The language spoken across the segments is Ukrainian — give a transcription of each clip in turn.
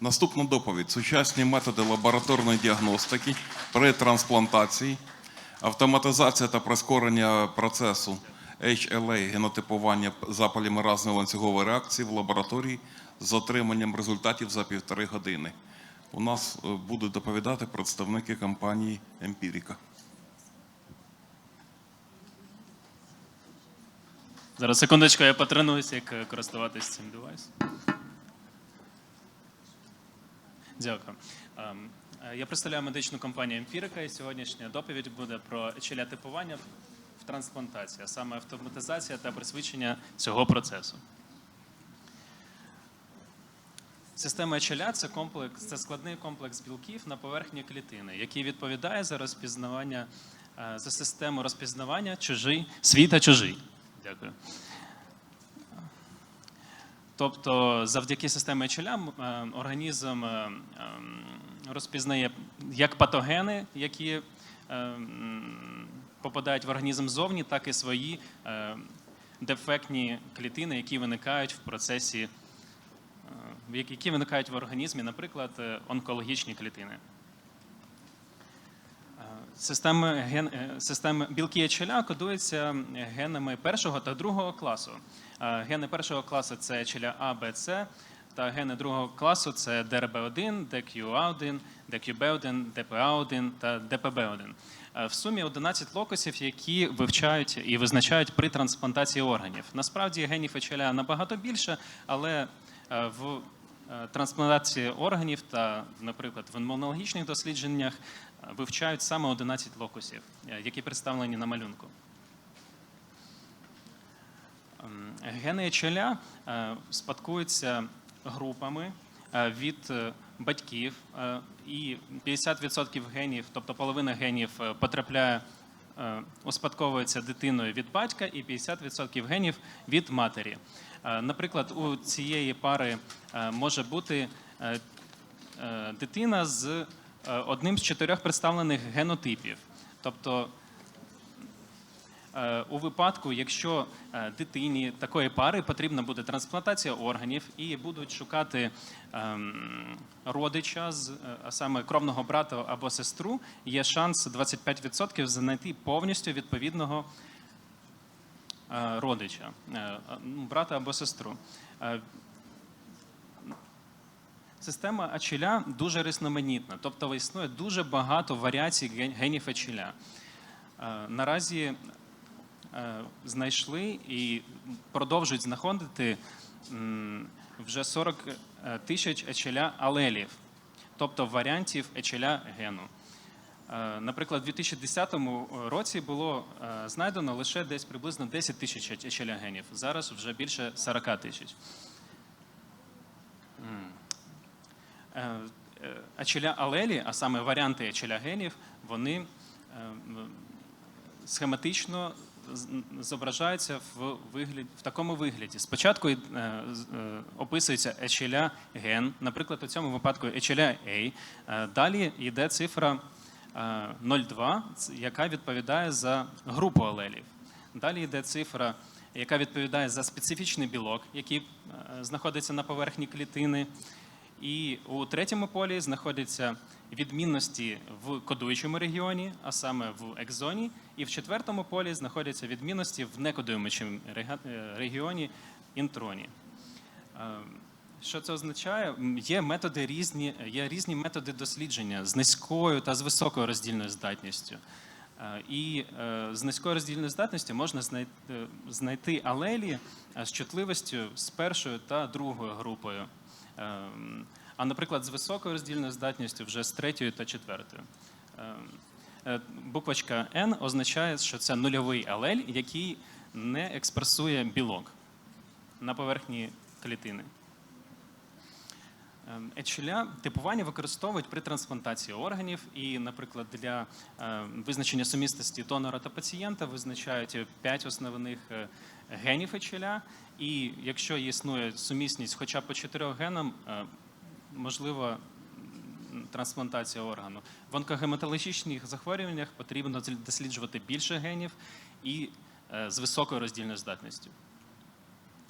Наступна доповідь: сучасні методи лабораторної діагностики при трансплантації, автоматизація та прискорення процесу HLA генотипування за полімеразною ланцюгової реакції в лабораторії з отриманням результатів за півтори години. У нас е, будуть доповідати представники компанії Емпіріка. Зараз секундочку, я потренуюся, як е, користуватися цим девайсом. Дякую. Ем, е, Я представляю медичну компанію Емпірика, і сьогоднішня доповідь буде про HLA типування в трансплантації, а саме автоматизація та присвідчення цього процесу. Система HLA – це комплекс, це складний комплекс білків на поверхні клітини, який відповідає за розпізнавання е, за систему розпізнавання чужий, свій чужий. Дякую. Тобто, завдяки системі HLA м, е, організм е, ем, розпізнає як патогени, які е, попадають в організм ззовні, так і свої дефектні клітини, які виникають в процесі, які- виникають в організмі, наприклад, онкологічні клітини. Системи, ген, е, системи білки HLA кодуються генами першого та другого класу. Е, Гени першого класу це HLA А, Б, С, та гени другого класу це DRB1, DQA1, DQB1, DPA1 та DPB1. Е, В сумі 11 локусів, які вивчають і визначають при трансплантації органів. Насправді генів HLA набагато більше, але в трансплантації органів та, наприклад, в імунологічних дослідженнях е, вивчають саме 11 локусів, е, які представлені на малюнку. Ем, Гени HLA е, спадкуються групами від батьків, і 50% генів, тобто половина генів, потрапляє, успадковується дитиною від батька, і 50% генів від матері. Е, Наприклад, у цієї пари е, може бути е, дитина з одним з чотирьох представлених генотипів. Тобто у випадку, якщо дитині такої пари потрібна буде трансплантація органів і будуть шукати ем, родича, а саме кровного брата або сестру, є шанс 25% знайти повністю відповідного родича, е, ну, брата або сестру. Е, Система Ачеля дуже різноманітна, тобто існує дуже багато варіацій генів Ачеля. Е, Наразі е, знайшли і продовжують знаходити вже 40 е, тисяч ечеля алелів, тобто варіантів ечеля гену. Е, Наприклад, у 2010 році було е, знайдено лише десь приблизно 10 тисяч ечеля генів. Зараз вже більше 40 тисяч. Е, е, Ачеля алелі, а саме варіанти ачеля генів, вони е, схематично зображаються в вигляді в такому вигляді. Спочатку е, е, описується ечеля ген, наприклад, у цьому випадку ечеля A. Е, Далі йде цифра е, 0,2, яка відповідає за групу алелів. Далі йде цифра, яка відповідає за специфічний білок, який е, знаходиться на поверхні клітини. І у третьому полі знаходяться відмінності в кодуючому регіоні, а саме в екзоні, і в четвертому полі знаходяться відмінності в некодуючому е, регіоні інтроні. Що це означає? Є методи різні, є різні методи дослідження з низькою та з високою роздільною здатністю. Е, І е, з низькою роздільною здатністю можна е, знайти алелі з чутливістю з першою та другою групою. Ем, А, наприклад, з високою роздільною здатністю вже з третьою та четвертою. Ем, Буквочка N означає, що це нульовий алель, який не експресує білок на поверхні клітини. Ем, типування використовують при трансплантації органів і, наприклад, для е, визначення сумісності донора та пацієнта визначають п'ять основних е, генів HLA, і якщо існує сумісність хоча б по чотирьох генам, е, можливо трансплантація органу. В онкогематологічних захворюваннях потрібно досліджувати більше генів і е, з високою роздільною здатністю.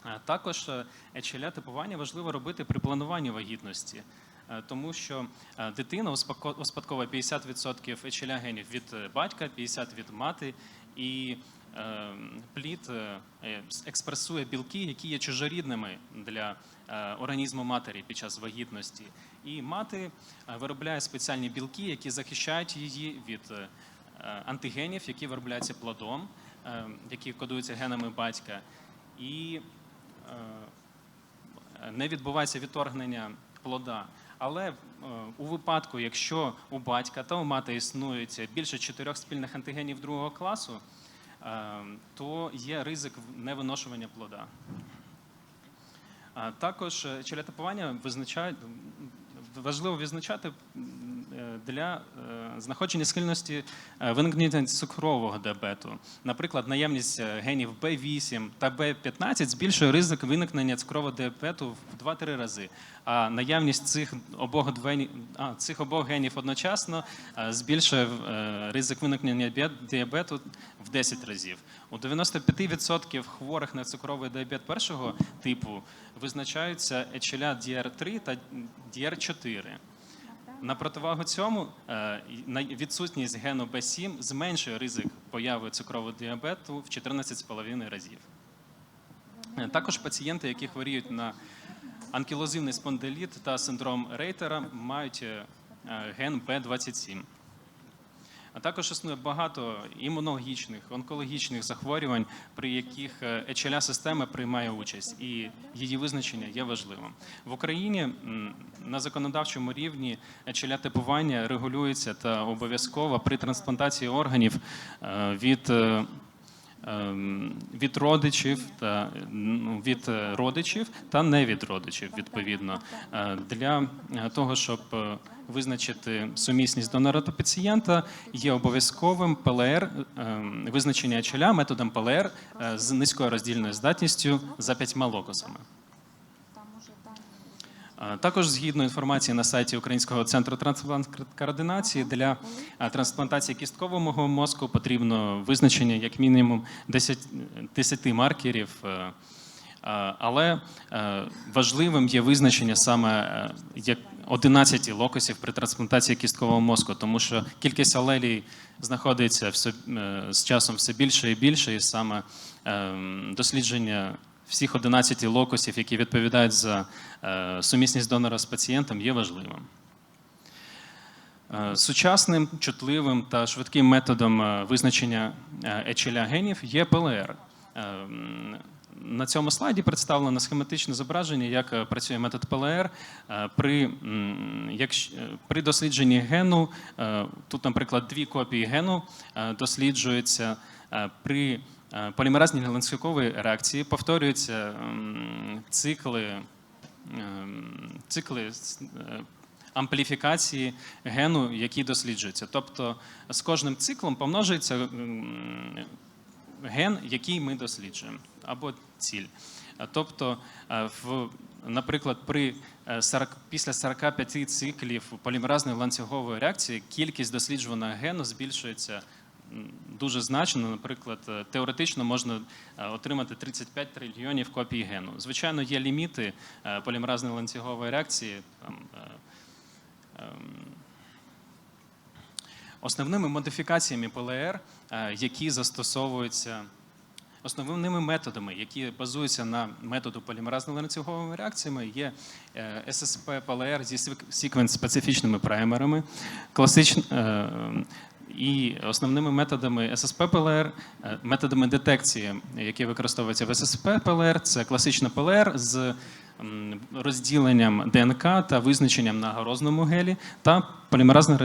Е, Також HLA типування важливо робити при плануванні вагітності, е, тому що е, дитина успадковує 50% HLA генів від е, батька, 50% від мати, і е, плід е, е, експресує білки, які є чужорідними для е, організму матері під час вагітності. І мати е, виробляє спеціальні білки, які захищають її від е, антигенів, які виробляються плодом, е, які кодуються генами батька. І е, не відбувається відторгнення плода. Але е, у випадку, якщо у батька та у мати існують більше чотирьох спільних антигенів другого класу, е, то є ризик невиношування плода. Також е, челятипування визначають важливо е, для е, знаходження схильності е, виникнення цукрового діабету. Наприклад, наявність е, генів B8 та B15 збільшує ризик виникнення цукрового діабету в 2-3 рази. А наявність цих обох а, цих обох генів одночасно збільшує ризик виникнення діабету в 10 разів. У 95% хворих на цукровий діабет першого типу визначаються HLA DR3 та DR4. На противагу цьому е, відсутність гену B7 зменшує ризик появи цукрового діабету в 14,5 разів. Е, Також пацієнти, які хворіють на анкілозивний спондиліт та синдром Рейтера, мають е, ген B27. А також існує багато імунологічних, онкологічних захворювань, при яких HLA система приймає участь, і її визначення є важливим. В Україні на законодавчому рівні HLA типування регулюється та обов'язково при трансплантації органів е, від. Ем, від родичів та ну, від родичів та не від родичів, відповідно, Е, для того, щоб е, визначити сумісність донора та пацієнта, є обов'язковим ПЛР ем, визначення чоля методом ПЛР е, з низькою роздільною здатністю за п'ятьма локусами. Е, Також згідно інформації на сайті Українського центру трансплант-координації для е, трансплантації кісткового мозку потрібно визначення як мінімум 10, 10 маркерів. е, Але важливим є визначення саме як 11 локусів при трансплантації кісткового мозку, тому що кількість алелій знаходиться все, з часом все більше і більше, і саме е, дослідження всіх 11 локусів, які відповідають за е, сумісність донора з пацієнтом, є важливим. Е, Сучасним, чутливим та швидким методом е, визначення HLA генів є ПЛР. На цьому слайді представлено схематичне зображення, як працює метод ПЛР при, е, при дослідженні гену. Тут, наприклад, дві копії гену досліджуються при е, полімеразній реакції, повторюються цикли ем, цикли е, ампліфікації гену, які досліджуються. Тобто з кожним циклом помножується ген, який ми досліджуємо, або ціль. Тобто, е, в, наприклад, при е, 40, після 45 циклів полімеразної ланцюгової реакції кількість досліджуваного гену збільшується дуже значно. Наприклад, е, теоретично можна е, отримати 35 трильйонів копій гену. Звичайно, є ліміти е, полімеразної ланцюгової реакції. Там, ем, Основними модифікаціями ПЛР, які застосовуються основними методами, які базуються на методу полімеразної ланцюговими реакціями, є ССП ПЛР зі секвенс-специфічними праймерами, класич... е, і основними методами ССП ПЛР, е, методами детекції, які використовуються в ССП ПЛР, це класична ПЛР з розділенням ДНК та визначенням на горозному гелі та полімеразна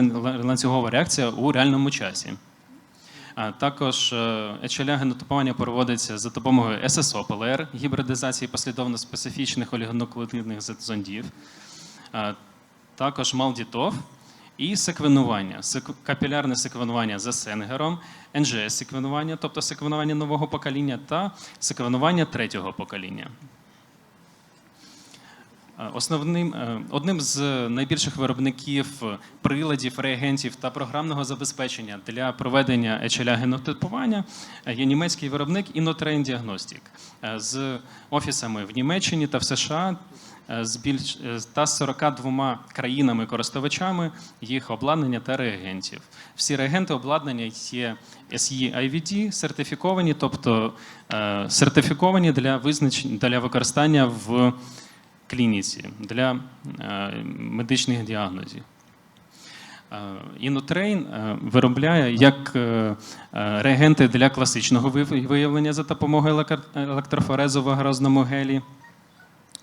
ланцюгова реакція у реальному часі. Також HLA генотипування проводиться за допомогою ССО ПЛР, гібридизації послідовно специфічних олігонуклеотидних зондів, також Малдітов і секвенування, Сек- капілярне секвенування за Сенгером, NGS-секвенування, тобто секвенування нового покоління, та секвенування третього покоління. Е, Основним е, одним з найбільших виробників приладів, реагентів та програмного забезпечення для проведення HLA генотипування е, є німецький виробник Innotrain Diagnostic з офісами в Німеччині та в США з більш е, та 42 країнами-користувачами їх обладнання та реагентів. Всі реагенти обладнання є SE-IVD сертифіковані, тобто е, сертифіковані для визначення для використання в клініці для е, медичних діагнозів. Е, Іннотрейн е, виробляє як е, е, реагенти для класичного виявлення за допомогою електр- електрофорезу в агрозному гелі.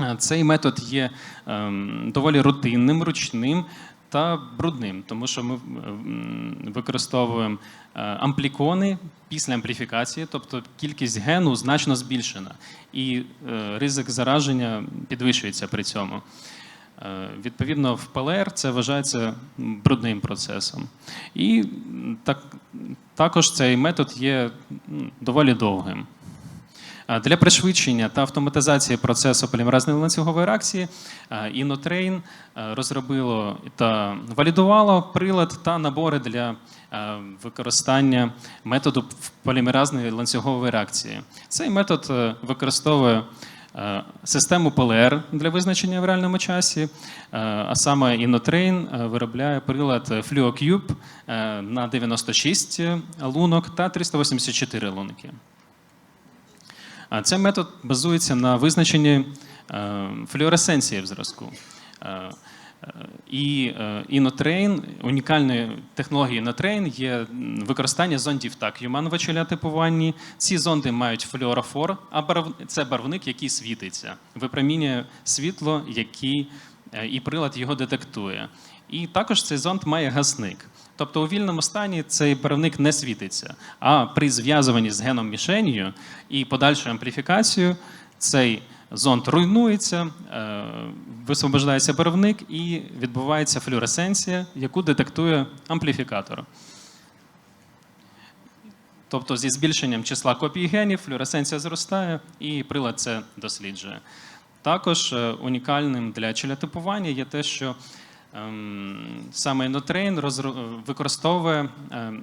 Е, Цей метод є ем, доволі рутинним, ручним та брудним, тому що ми ем, використовуємо е, амплікони після ампліфікації, тобто кількість гену значно збільшена, і е, ризик зараження підвищується при цьому. Е, Відповідно, в ПЛР це вважається брудним процесом. І так, також цей метод є доволі довгим. Для пришвидшення та автоматизації процесу полімеразної ланцюгової реакції е, розробило та валідувало прилад та набори для використання методу полімеразної ланцюгової реакції. Цей метод е, використовує е, систему ПЛР для визначення в реальному часі, е, а саме е, виробляє прилад FluoCube на 96 лунок та 384 лунки. Цей метод базується на визначенні е, флюоресценції в зразку. Е, е, І Innotrain, унікальною технологією Innotrain є використання зондів так в типуванні. Ці зонди мають флюорофор, а барв... це барвник, який світиться, випромінює світло, який і прилад його детектує. І також цей зонд має гасник. Тобто у вільному стані цей барвник не світиться, а при зв'язуванні з геном мішенью і подальшою ампліфікацією цей зонд руйнується, е, висвобождається барвник і відбувається флюоресценція, яку детектує ампліфікатор. Тобто зі збільшенням числа копій генів флюоресценція зростає і прилад це досліджує. Також е, унікальним для челятипування є те, що саме Innotrain розро- використовує ем,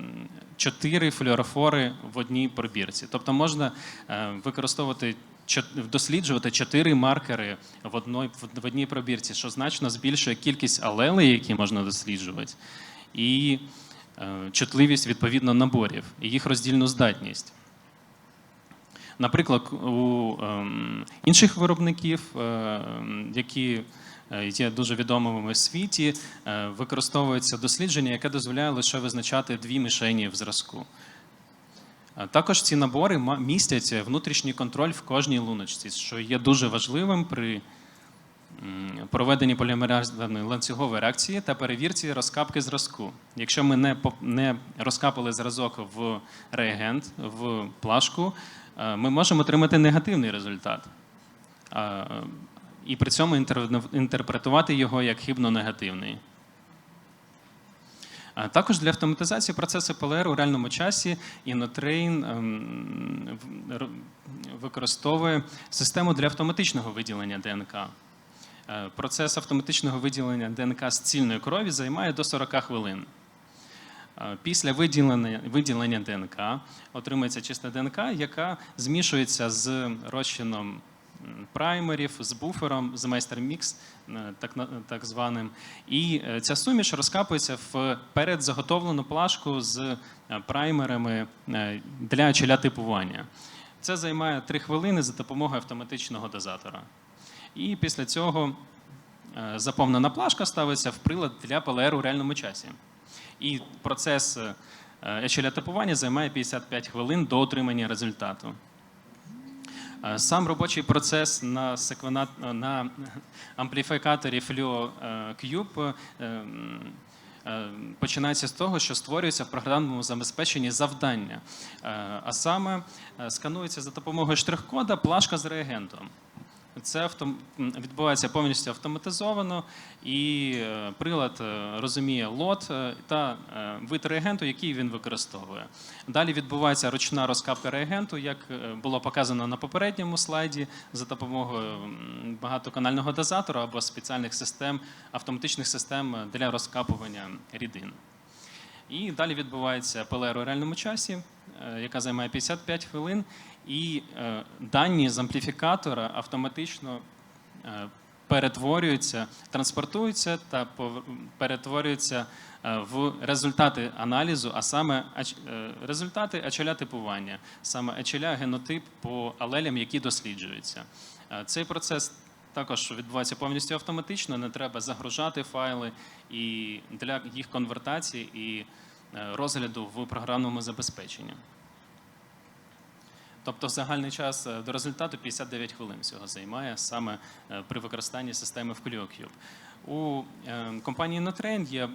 чотири флюорофори в одній пробірці. Тобто можна е, використовувати досліджувати чотири маркери в одній, в одній пробірці, що значно збільшує кількість алелей, які можна досліджувати, і е, чутливість відповідно наборів, і їх роздільну здатність. Наприклад, у ем, інших виробників, е, ем, які є дуже відомими в світі, е, використовується дослідження, яке дозволяє лише визначати дві мішені в зразку. Також ці набори містять внутрішній контроль в кожній луночці, що є дуже важливим при проведенні полімеразної ланцюгової реакції та перевірці розкапки зразку. Якщо ми не, не розкапали зразок в реагент, в плашку, е, ми можемо отримати негативний результат. І при цьому інтерпретувати його як хибно-негативний. Також для автоматизації процесу ПЛР у реальному часі Innotrain ем, використовує систему для автоматичного виділення ДНК. Е, Процес автоматичного виділення ДНК з цільної крові займає до 40 хвилин. Е, Після виділення, виділення ДНК отримується чиста ДНК, яка змішується з розчином праймерів, з буфером, з майстер-мікс, е, так, так званим. І е, ця суміш розкапується в передзаготовлену плашку з е, праймерами для очеля типування. Це займає 3 хвилини за допомогою автоматичного дозатора. І після цього заповнена плашка ставиться в прилад для ПЛР у реальному часі. І процес е, ечелятипування займає 55 хвилин до отримання результату. Е, Сам робочий процес на, секвена... на ампліфікаторі Flio е, Cube е, починається з того, що створюється в програмному забезпеченні завдання. А саме сканується за допомогою штрих-кода плашка з реагентом. Це автом... відбувається повністю автоматизовано, і е, прилад е, розуміє лот е, та вид реагенту, який він використовує. Далі відбувається ручна розкапка реагенту, як було показано на попередньому слайді, за допомогою багатоканального дозатора або спеціальних систем, автоматичних систем для розкапування рідин. І далі відбувається ПЛР у реальному часі, яка займає 55 хвилин, і е, дані з ампліфікатора автоматично е, перетворюються, транспортуються та перетворюються е, в результати аналізу, а саме е, результати ачеля типування, саме ачеля генотип по алелям, які досліджуються. Е, Цей процес також відбувається повністю автоматично, не треба загружати файли і для їх конвертації і е, розгляду в програмному забезпеченні. Тобто загальний час е, до результату 59 хвилин всього займає саме е, при використанні системи в ClioCube. У е, компанії Notrain є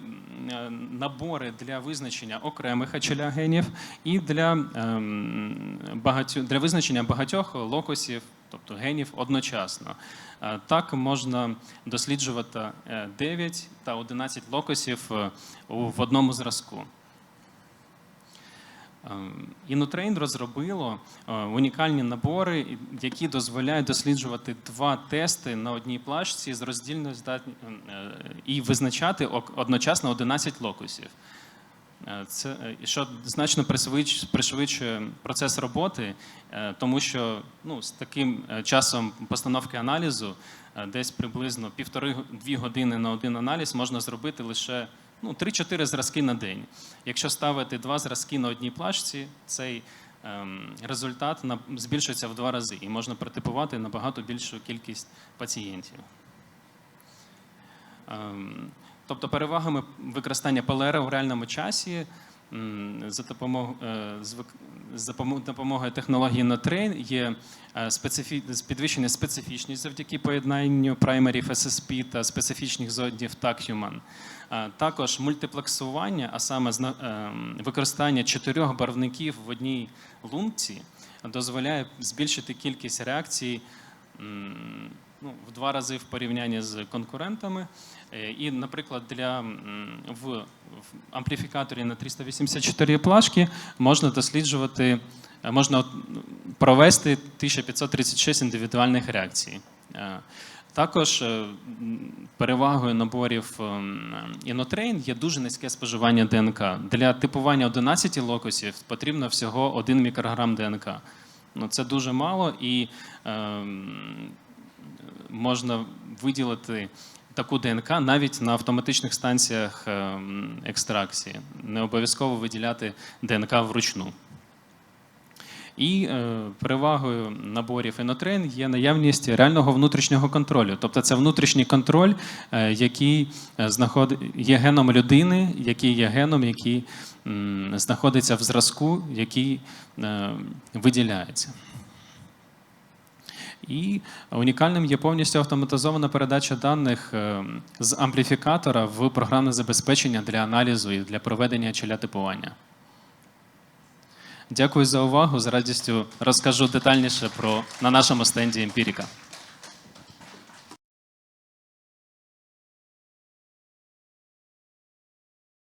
е, набори для визначення окремих ачелягенів і для, ем, для визначення багатьох локусів, тобто генів одночасно. Е, Так можна досліджувати е, 9 та 11 локусів е, в одному зразку. Інутрейн розробило е, унікальні набори, які дозволяють досліджувати два тести на одній плашці з роздільною здатні е, і визначати одночасно 11 локусів. Е, Це що значно пришвидшує процес роботи, тому що ну, з таким часом постановки аналізу, десь приблизно півтори-дві години на один аналіз можна зробити лише ну, 3-4 зразки на день. Якщо ставити два зразки на одній плашці, цей ем, результат збільшується в два рази і можна протипувати набагато більшу кількість пацієнтів. Ем, Тобто перевагами використання ПЛР в реальному часі за допомогою, вик- за помо- допомогою технології Notrain є е, специфі... підвищена специфічність завдяки поєднанню праймерів SSP та специфічних зодів TAC-Human. Е, Також мультиплексування, а саме ем, використання чотирьох барвників в одній лунці дозволяє збільшити кількість реакцій ну, в два рази в порівнянні з конкурентами. Е, І, наприклад, для в, в ампліфікаторі на 384 плашки можна досліджувати, е, можна провести 1536 індивідуальних реакцій. Е, Також е, перевагою наборів Innotrain є дуже низьке споживання ДНК. Для типування 11 локусів потрібно всього 1 мікрограм ДНК. Ну, це дуже мало і ем, можна виділити таку ДНК навіть на автоматичних станціях ем, екстракції. Не обов'язково виділяти ДНК вручну. І е, перевагою наборів Enotrain є наявність реального внутрішнього контролю. Тобто це внутрішній контроль, е, який е, знаход... є геном людини, який є геном, який знаходиться в зразку, який виділяється. І унікальним є повністю автоматизована передача даних е, з ампліфікатора в програмне забезпечення для аналізу і для проведення челя типування. Дякую за увагу. З радістю розкажу детальніше про на нашому стенді емпіріка.